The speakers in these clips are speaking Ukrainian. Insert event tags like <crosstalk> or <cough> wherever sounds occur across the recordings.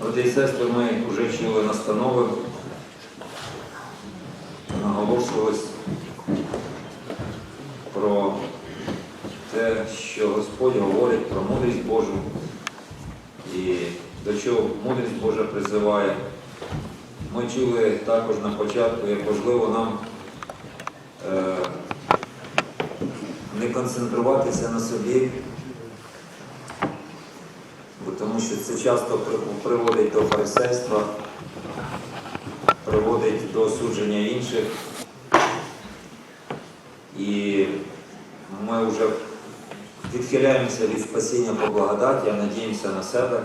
Брати і сестри, ми вже чули настанови, наголошувалось про те, що Господь говорить про мудрість Божу і до чого мудрість Божа призиває. Ми чули також на початку, як важливо нам е, не концентруватися на собі, тому що це часто приводить до фарисейства, приводить до осудження інших. І ми вже відхиляємося від спасіння по благодаті, а надіємося на себе,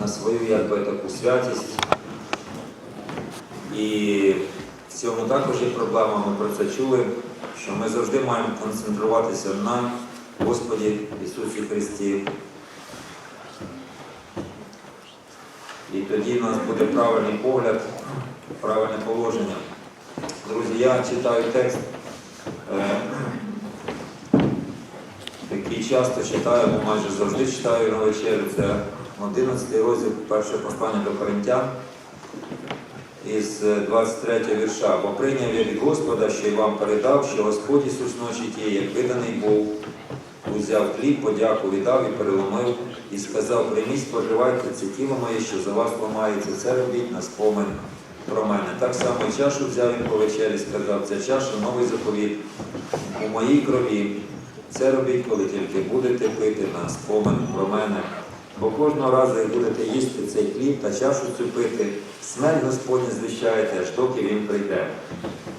на свою якби, таку святість. І в цьому також є проблема, ми про це чули, що ми завжди маємо концентруватися на Господі Ісусі Христі. Тоді у нас буде правильний погляд, правильне положення. Друзі, я читаю текст, е, який часто читаю, бо майже завжди читаю на вечерю. Це 11 розділ першого послання до Коринтян із 23 вірша. Бо прийняв я від Господа, що й вам передав, що Господь Ісус ночі тієї, як виданий був, узяв хліб, подяку віддав і переломив, і сказав, прийміть, споживайте це тіло моє, що за вас ламається, це робіть на спомин про мене. Так само і чашу взяв він по вечері, сказав, ця чаша новий заповіт у моїй крові. Це робіть, коли тільки будете пити на спомин про мене. Бо кожного разу, як будете їсти цей хліб та чашу цю пити, смерть Господня звіщаєте, аж доки він прийде.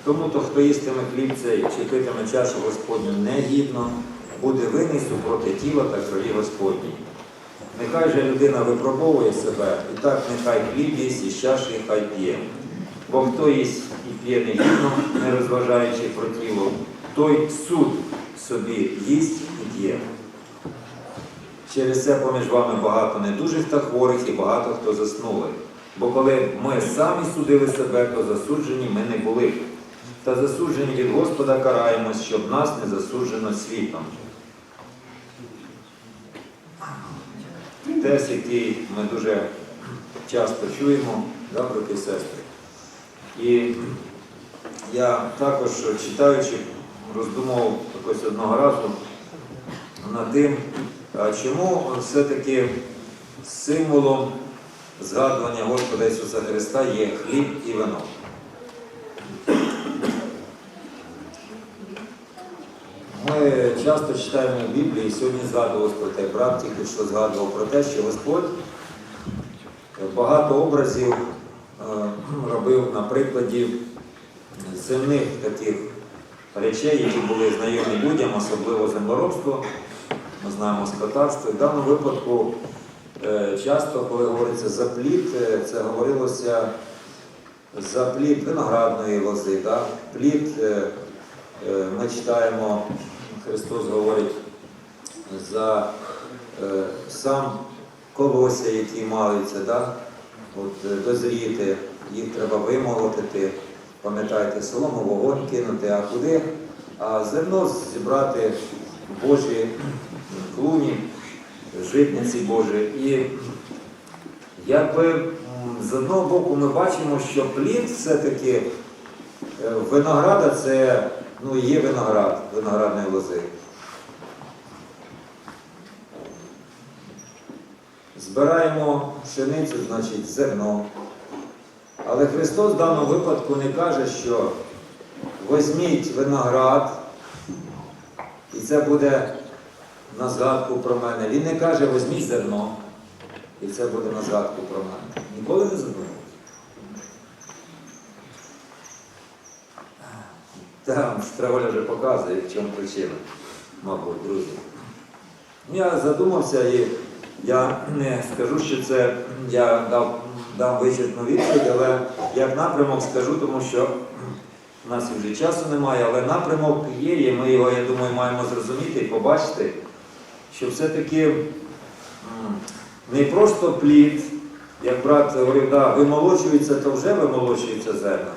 Тому то, хто їстиме хліб цей чи питиме чашу Господню негідно, буде винний супроти тіла та крові Господній. Нехай же людина випробовує себе, і так нехай хліб їсть і з чаші хай п'є. Бо хто їсть і п'є негідно, не розважаючи про тіло, той суд собі їсть і п'є. Через це поміж вами багато недужих та хворих і багато хто заснули. Бо коли ми самі судили себе, то засуджені ми не були. Та засуджені від Господа караємось, щоб нас не засуджено світом. Текст, який ми дуже часто чуємо, да, брати і сестри. І я також читаючи, роздумував якось одного разу над тим, чому все-таки символом згадування Господа Ісуса Христа є хліб і вино. Ми часто читаємо в Біблії, і сьогодні згадував про те, тільки що згадував про те, що Господь багато образів е, робив на прикладі земних таких речей, які були знайомі людям, особливо землеробство, ми знаємо скотарство. В даному випадку е, часто, коли говориться за е, це говорилося за плід виноградної лози. Да? Плід, е, е, ми читаємо, Христос говорить за е, сам колосся, які маються, да? От, е, дозріти, їх треба вимолотити. Пам'ятаєте, солому вогонь кинути, а куди? А зерно зібрати в Божі клуні, житниці Божі. І якби з одного боку ми бачимо, що плід все-таки е, винограда це ну, є виноград, виноградної лози. Збираємо пшеницю, значить зерно. Але Христос в даному випадку не каже, що візьміть виноград, і це буде на згадку про мене. Він не каже, візьміть зерно, і це буде на згадку про мене. Ніколи не забув. Там Страволя вже показує, в чому причина, мабуть, друзі. Я задумався і я не скажу, що це я дав, дам вичерпну відповідь, але як напрямок скажу, тому що в нас вже часу немає, але напрямок є, і ми його, я думаю, маємо зрозуміти і побачити, що все-таки не просто плід, як брат говорив, да, вимолочується, то вже вимолочується зерна,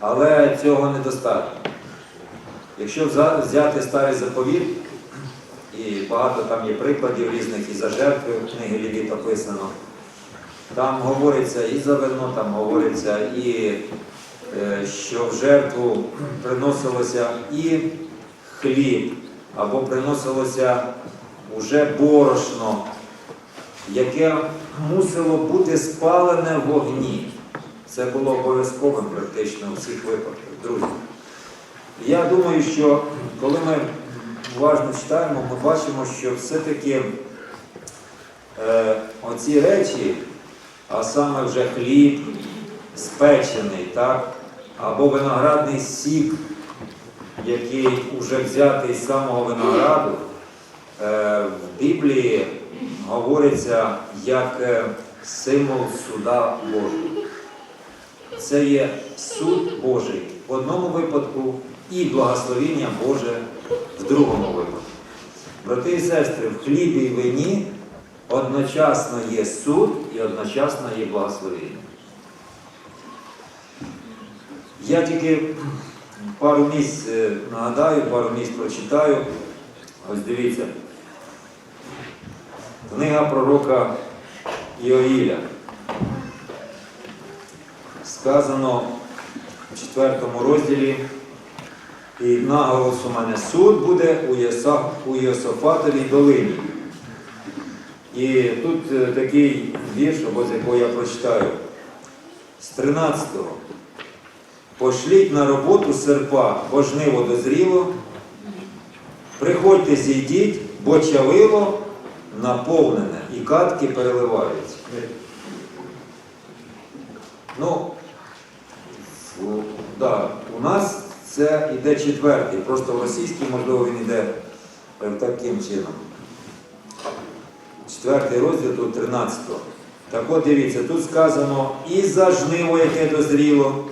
але цього недостатньо. Якщо взяти старий заповіт, і багато там є прикладів різних і за жертви в книгі Левіт описано, Там говориться і за вино, там говориться і е, що в жертву приносилося і хліб, або приносилося уже борошно, яке мусило бути спалене в вогні. Це було обов'язковим практично у всіх випадках, друзі. Я думаю, що коли ми уважно читаємо, ми бачимо, що все-таки е, оці речі, а саме вже хліб спечений, так, або виноградний сік, який вже взятий з самого винограду, е, в Біблії говориться як е, символ суда Божого. Це є суд Божий в одному випадку і благословіння Боже в другому випадку. Брати і сестри, в хлібі і вині одночасно є суд і одночасно є благословіння. Я тільки пару місць е, нагадаю, пару місць прочитаю. Ось дивіться. Книга пророка Іоїля. Сказано в четвертому розділі. І наголос у мене суд буде у, Єса, у Йософатовій долині. І тут е, такий вірш, або з якого я прочитаю. З 13-го. Пошліть на роботу серпа, бо жниво дозріло. Приходьте, зійдіть, бо чавило наповнене і катки переливаються. Ну, в- да, у нас це йде четвертий, просто в російській, можливо, він йде е, таким чином. Четвертий розділ тут 13-го. Так от дивіться, тут сказано і за жниво, яке дозріло,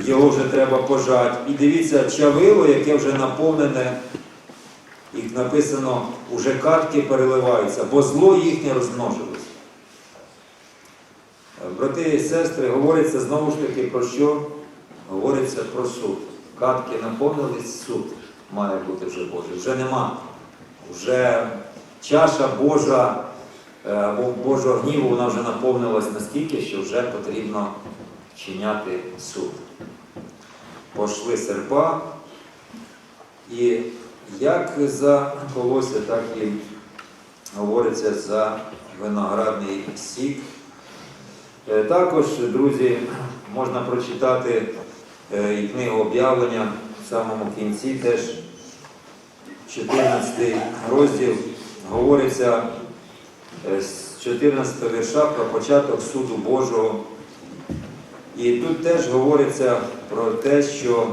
його вже треба пожати. І дивіться, чавило, яке вже наповнене, і написано, уже катки переливаються, бо зло їхнє розмножилось. Брати і сестри, говориться знову ж таки про що? Говориться про суд. Катки наповнились, суд має бути вже Божий. Вже нема. Вже чаша Божа е, Божого гніву вона вже наповнилась настільки, що вже потрібно чиняти суд. Пошли серпа, і як за колося, так і говориться за виноградний сік. Е, Також, друзі, можна прочитати е, і книгу об'явлення в самому кінці теж 14 розділ говориться е, з 14 вірша про початок суду Божого. І тут теж говориться про те, що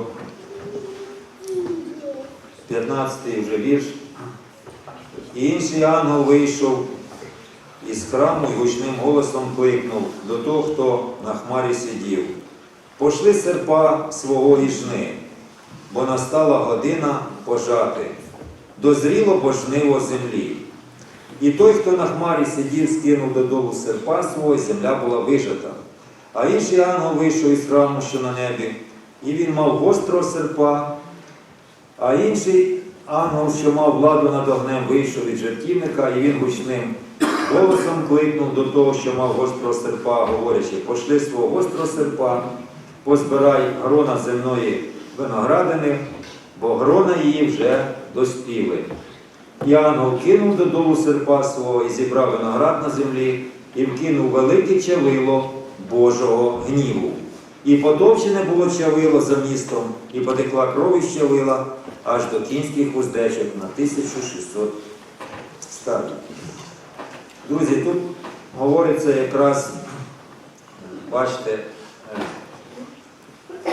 15 вже вірш. І інший ангел вийшов із храму гучним голосом кликнув до того, хто на хмарі сидів. Пошли серпа свого і жни, бо настала година пожати. Дозріло бо жниво землі. І той, хто на хмарі сидів, скинув додолу серпа свого, і земля була вижата. А інший ангел вийшов із храму, що на небі, і він мав гострого серпа, а інший ангел, що мав владу над огнем, вийшов від жертівника, і він гучним голосом кликнув до того, що мав гострого серпа, говорячи, пошли свого гострого серпа, позбирай грона земної виноградини, бо грона її вже доспіли. І ангел кинув додолу серпа свого і зібрав виноград на землі, і вкинув велике чавило Божого гніву. І подовчене було чавило за містом, і потекла кров із чавила аж до кінських уздечок на 1600 стадій. Друзі, тут говориться якраз, бачите, е,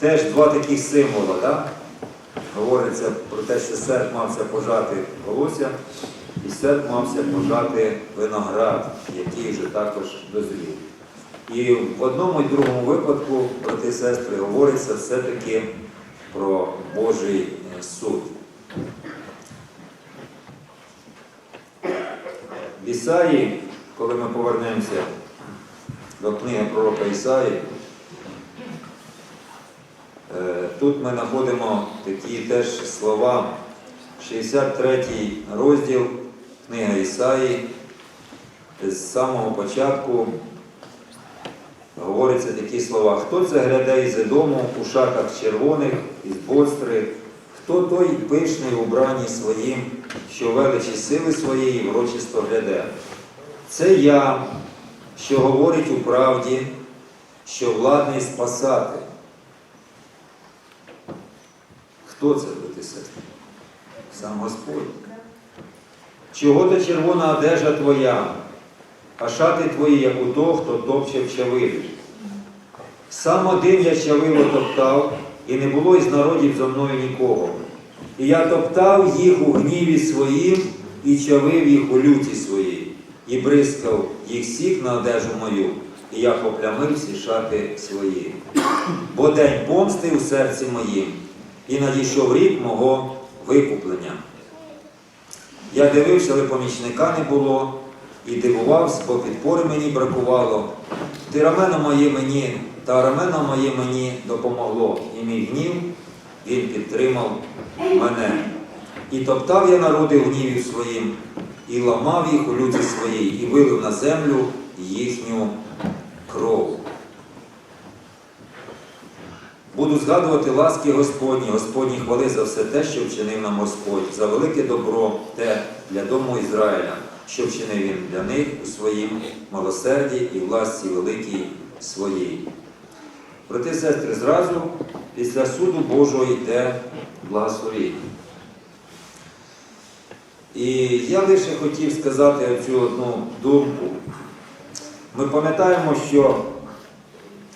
теж два таких символи. Да? Говориться про те, що серп мався пожати волосся, і серп мався пожати виноград, який вже також дозрів. І в одному і другому випадку, брати і сестри, говориться все-таки про Божий е, суд. В Ісаї, коли ми повернемося до книги пророка Ісаї, е, тут ми знаходимо такі теж слова, 63 розділ, книга Ісаї, з самого початку говоряться такі слова. Хто це гряде із дому у шатах червоних, із бостри? Хто той пишний у бранні своїм, що величі сили своєї врочисто гляде? Це я, що говорить у правді, що владний спасати. Хто це сестри? Сам Господь. Чого то червона одежа твоя, а шати твої, як у того, хто топче в чавилі. Сам один я чавило топтав, і не було із народів зо мною нікого. І я топтав їх у гніві своїм і чавив їх у люті своїй, і бризкав їх сік на одежу мою, і я поплямив всі шати свої. Бо день помсти у серці моїм, і надійшов рік мого викуплення. Я дивився, але помічника не було, і дивувався, бо підпори мені бракувало. Ти рамено моє мені, та рамено моє мені допомогло, і мій гнів він підтримав мене. І топтав я народи в гніві своїм, і ламав їх у люті своїй, і вилив на землю їхню кров. Буду згадувати ласки Господні, Господні хвали за все те, що вчинив нам Господь, за велике добро те для дому Ізраїля, що вчинив він для них у своїм милосерді і власті великій своїй. Брати сестри, зразу після суду Божого йде благословіння. І я лише хотів сказати оцю одну думку. Ми пам'ятаємо, що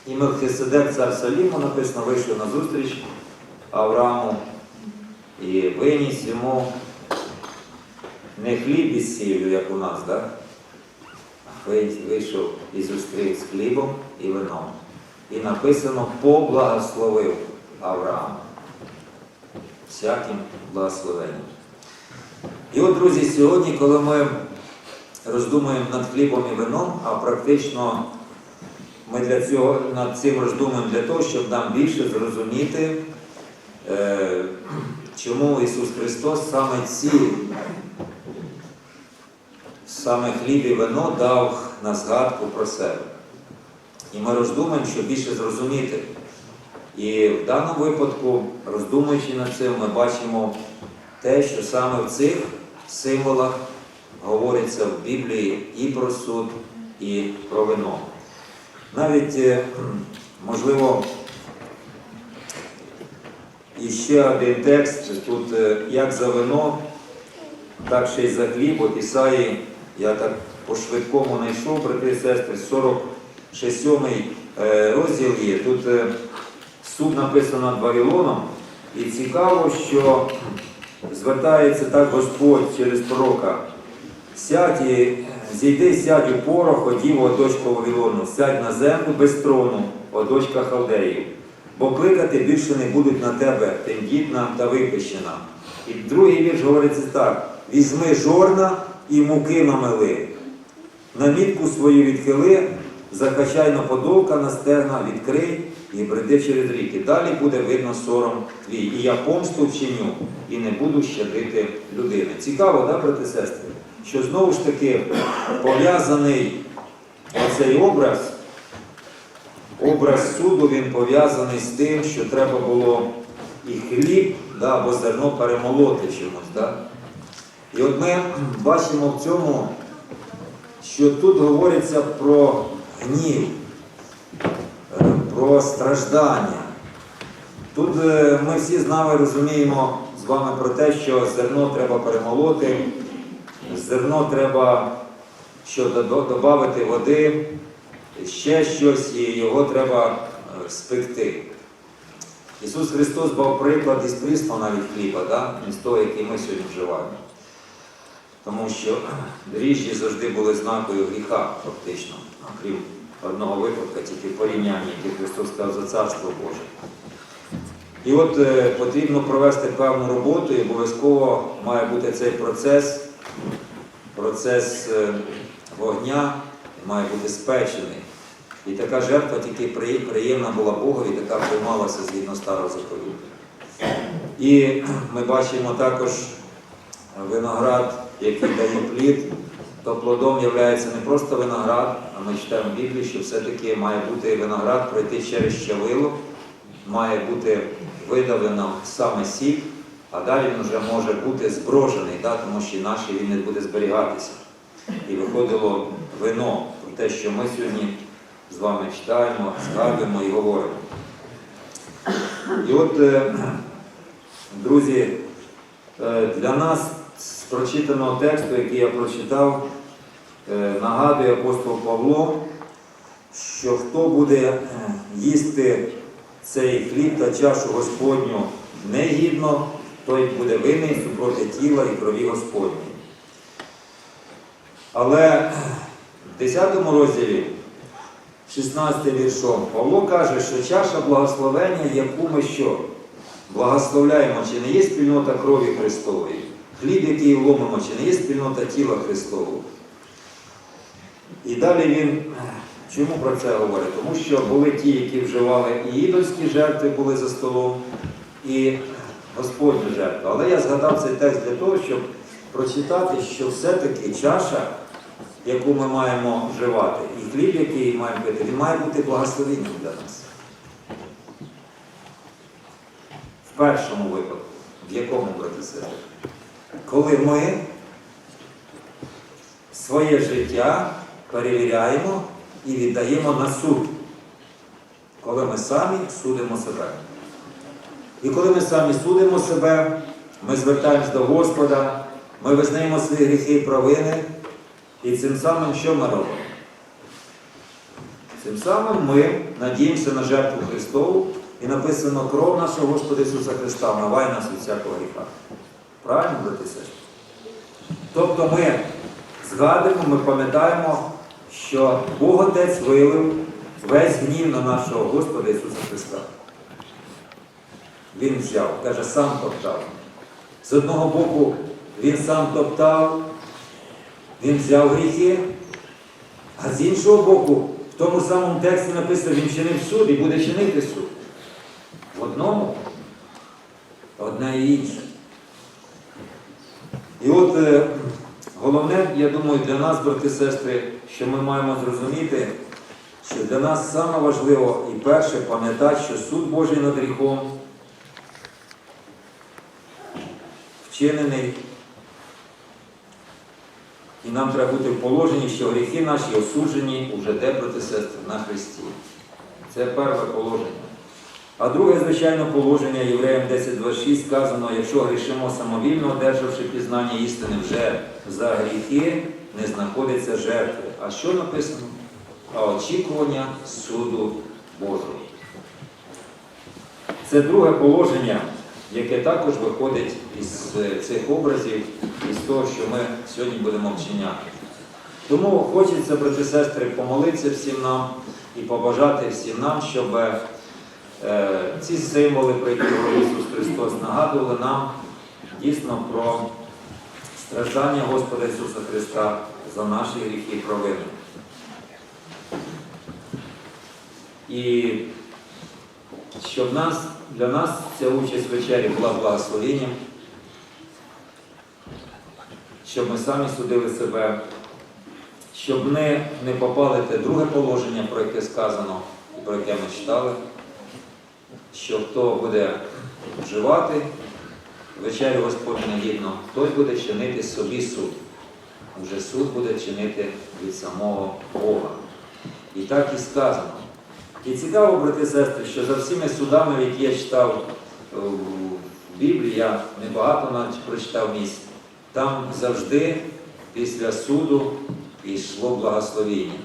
і Мелхиседек цар Саліму написано, вийшов на зустріч Аврааму і виніс йому не хліб із сіллю, як у нас, так? Вийшов і зустрів з хлібом і вином. І написано поблагословив Авраам. Всяким благословенням. І от, друзі, сьогодні, коли ми роздумуємо над хлібом і вином, а практично ми для цього над цим роздумуємо для того, щоб нам більше зрозуміти, е, чому Ісус Христос саме ці, саме хліб і вино дав на згадку про себе. І ми роздумуємо, щоб більше зрозуміти. І в даному випадку, роздумуючи над цим, ми бачимо те, що саме в цих символах говориться в Біблії і про суд, і про вино. Навіть, е, можливо, іще один текст тут е, як за вино, так ще й за хліб. От Ісаї, я так по-швидкому знайшов, брати і сестри, 46 е, розділ є. Тут е, суд написано над Вавилоном. І цікаво, що звертається так Господь через пророка. Сядь зійди, сядь у порох, одів, о дочка Вавилону, сядь на землю без трону, о дочка Халдеїв. Бо кликати більше не будуть на тебе, тендітна та випищена. І другий вірш говориться так: візьми жорна і муки намили. Намітку свою відхили, закачай на подолка на стегна, відкрий і бреди через ріки. Далі буде видно сором твій. І я помсту вчиню, і не буду щадити людини. Цікаво, да, брати сестри? Що знову ж таки пов'язаний оцей образ, образ суду, він пов'язаний з тим, що треба було і хліб да, або зерно перемолоти чомусь. Да? І от ми бачимо в цьому, що тут говориться про гнів, е, про страждання. Тут е, ми всі з нами розуміємо з вами про те, що зерно треба перемолоти, зерно треба що додати води, ще щось, і його треба е, спекти. Ісус Христос дав приклад із прісного навіть хліба, да? з того, який ми сьогодні вживаємо. Тому що <clears throat> дріжджі завжди були знакою гріха, фактично, окрім одного випадка, тільки порівняння, яке Христос сказав за Царство Боже. І от е, потрібно провести певну роботу, і обов'язково має бути цей процес, процес е, вогня має бути спечений. І така жертва тільки приємна була Богові, така приймалася згідно старого заповіту. І ми бачимо також виноград, який дає плід, то плодом є не просто виноград, а ми читаємо в Біблії, що все-таки має бути виноград пройти через щавило, має бути видавлено саме сік, а далі він вже може бути зброжений, да, тому що інакше він не буде зберігатися. І виходило вино про те, що ми сьогодні з вами читаємо, згадуємо і говоримо. І от, е, друзі, е, для нас прочитаного тексту, який я прочитав, е, нагадує апостол Павло, що хто буде е, їсти цей хліб та чашу Господню негідно, той буде винний супроти тіла і крові Господньої. Але в 10 розділі, 16 віршом, Павло каже, що чаша благословення, яку ми що? Благословляємо, чи не є спільнота крові Христової, хліб, який ломимо, чи не є спільнота тіла Христового. І далі він чому про це говорить? Тому що були ті, які вживали і ідольські жертви були за столом, і Господню жертву. Але я згадав цей текст для того, щоб прочитати, що все-таки чаша, яку ми маємо вживати, і хліб, який маємо пити, він має бути благословенням для нас. В першому випадку, в якому, брати сестри? Коли ми своє життя перевіряємо і віддаємо на суд, коли ми самі судимо себе. І коли ми самі судимо себе, ми звертаємось до Господа, ми визнаємо свої гріхи і провини, і цим самим що ми робимо? Цим самим ми надіємося на жертву Христову і написано кров нашого Господа Ісуса Христа вмиває нас від всякого гріха. Правильно, брати і сестри? Тобто ми згадуємо, ми пам'ятаємо, що Бог Отець вилив весь гнів на нашого Господа Ісуса Христа. Він взяв, каже, сам топтав. З одного боку, він сам топтав, він взяв гріхи, а з іншого боку, в тому самому тексті написано, він чинив суд і буде чинити суд. В одному одне і інше. І от е, головне, я думаю, для нас, брати і сестри, що ми маємо зрозуміти, що для нас саме важливо і перше пам'ятати, що суд Божий над гріхом вчинений. І нам треба бути в положенні, що гріхи наші осуджені уже де, брати сестри, на Христі. Це перше положення. А друге, звичайно, положення Євреям 10.26 сказано, якщо грішимо самовільно, одержавши пізнання істини вже за гріхи, не знаходиться жертви. А що написано? А очікування суду Божого. Це друге положення, яке також виходить із е, цих образів, із того, що ми сьогодні будемо вчиняти. Тому хочеться, брати сестри, помолитися всім нам і побажати всім нам, щоб ці символи, про які Ісус Христос, нагадували нам дійсно про страждання Господа Ісуса Христа за наші гріхи і провини. І щоб нас, для нас ця участь в вечері була благословенням, щоб ми самі судили себе, щоб ми не попали в те друге положення, про яке сказано і про яке ми читали, що хто буде вживати вечерю Господню негідно, той буде чинити собі суд. Уже суд буде чинити від самого Бога. І так і сказано. І цікаво, брати сестри, що за всіми судами, які я читав е, в Біблії, я небагато навіть прочитав місць, там завжди після суду йшло благословіння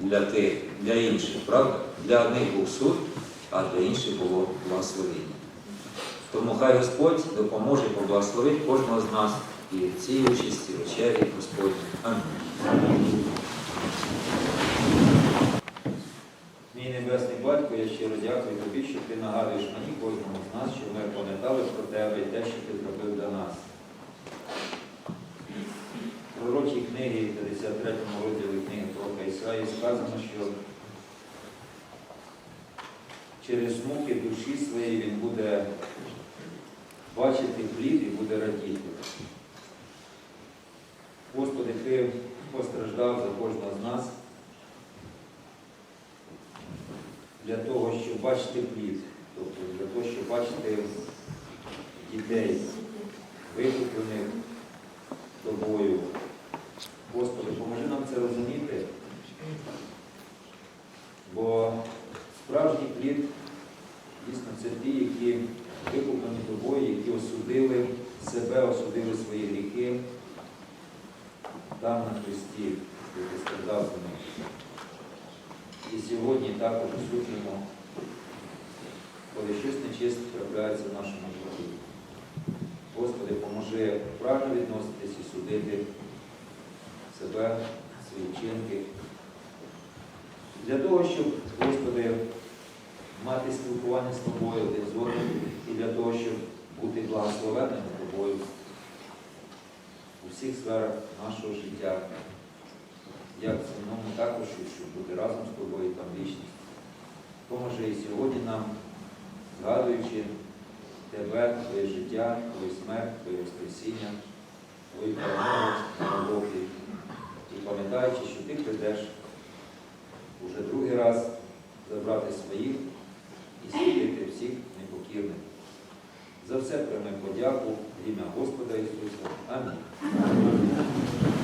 для тих, для інших, правда? Для одних був суд, а для інших було благословіння. Тому хай Господь допоможе поблагословити кожного з нас і в цій участі, вечері Господні. Амінь. Мій небесний батько, я щиро дякую тобі, що ти нагадуєш мені кожному з нас, щоб ми пам'ятали про тебе і те, що ти зробив для нас. В пророчій книгі, 53 розділі книги пророка Ісаї сказано, що через муки душі своєї він буде бачити плід і буде радіти. Господи, ти постраждав за кожного з нас для того, щоб бачити плід, тобто для того, щоб бачити дітей, викуплених тобою. Господи, поможи нам це розуміти, бо справжній плід дійсно це ті, які викуплені тобою, які осудили себе, осудили свої гріхи там на Христі, де ти страждав за них. І сьогодні також коли щось нечисте трапляється в нашому житті. Господи, поможи правильно відноситись і судити себе, свої вчинки. Для того, щоб, Господи, мати спілкування з Тобою один з одним, і для того, щоб бути благословенним Тобою у всіх сферах нашого життя, як в земному також, щоб бути разом з тобою там вічність. Поможи і сьогодні нам, згадуючи Тебе, Твоє життя, Твою смерть, Твоє Воскресіння, Твою перемогу на Голгофі. І пам'ятаючи, що Ти прийдеш уже другий раз забрати своїх і судити всіх непокірних. За все прийми подяку в ім'я Господа Ісуса. Амінь.